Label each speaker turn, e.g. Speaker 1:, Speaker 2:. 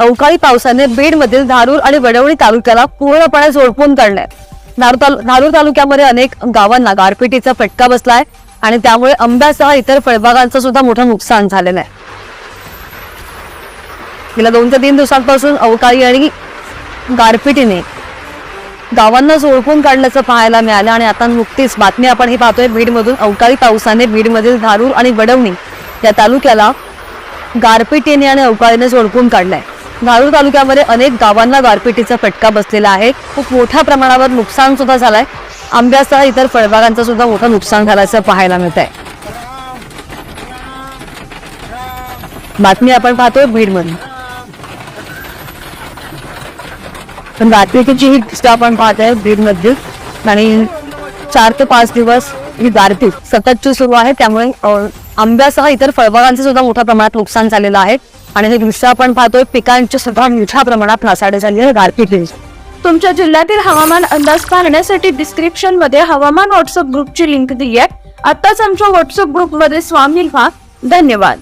Speaker 1: अवकाळी पावसाने बीड मधील धारूर आणि वडवणी तालुक्याला पूर्णपणे झोडपून काढलाय. धारूर तालुक्यामध्ये अनेक गावांना गारपिटीचा फटका बसलाय आणि त्यामुळे आंब्यासह इतर फळबागांचं सुद्धा मोठं नुकसान झालेलं आहे. गेल्या दोन ते तीन दिवसांपासून अवकाळी आणि गारपिटीने गावांना झोडपून काढल्याचं पाहायला मिळालं आणि आता नुकतीच बातमी आपण ही पाहतोय बीडमधून अवकाळी पावसाने बीडमधील धारूर आणि वडवणी या तालुक्याला गारपिटीने आणि अवकाळीने झोडपून काढलाय. धारूर तालुक्यामध्ये अनेक गावांना गारपिटीचा फटका बसलेला आहे. खूप मोठ्या प्रमाणावर नुकसान सुद्धा झालंय. आंब्यासह इतर फळबागांचं सुद्धा मोठं नुकसान झाल्याचं पाहायला मिळत आहे बातमी आपण पाहतोय बीडमधून. पण गारपिटीची ही दिसतं आपण पाहतोय आहे बीडमध्ये आणि चार ते पाच दिवस ही गारपीट सततची सुरू आहे. त्यामुळे आंब्यासह इतर फळबागांचं सुद्धा मोठ्या प्रमाणात नुकसान झालेलं आहे. आणि हे दृश्य आपण पाहतोय पिकांची सुद्धा मोठ्या प्रमाणात नासाडी झाली आहे गारपीट
Speaker 2: तुमच्या जिल्ह्यातील हवामान अंदाज पाहण्यासाठी डिस्क्रिप्शनमध्ये हवामान व्हॉट्सअप ग्रुपची लिंक दिली आहे आताच आमच्या व्हॉट्सअप ग्रुपमध्ये स्वामी व्हा. धन्यवाद.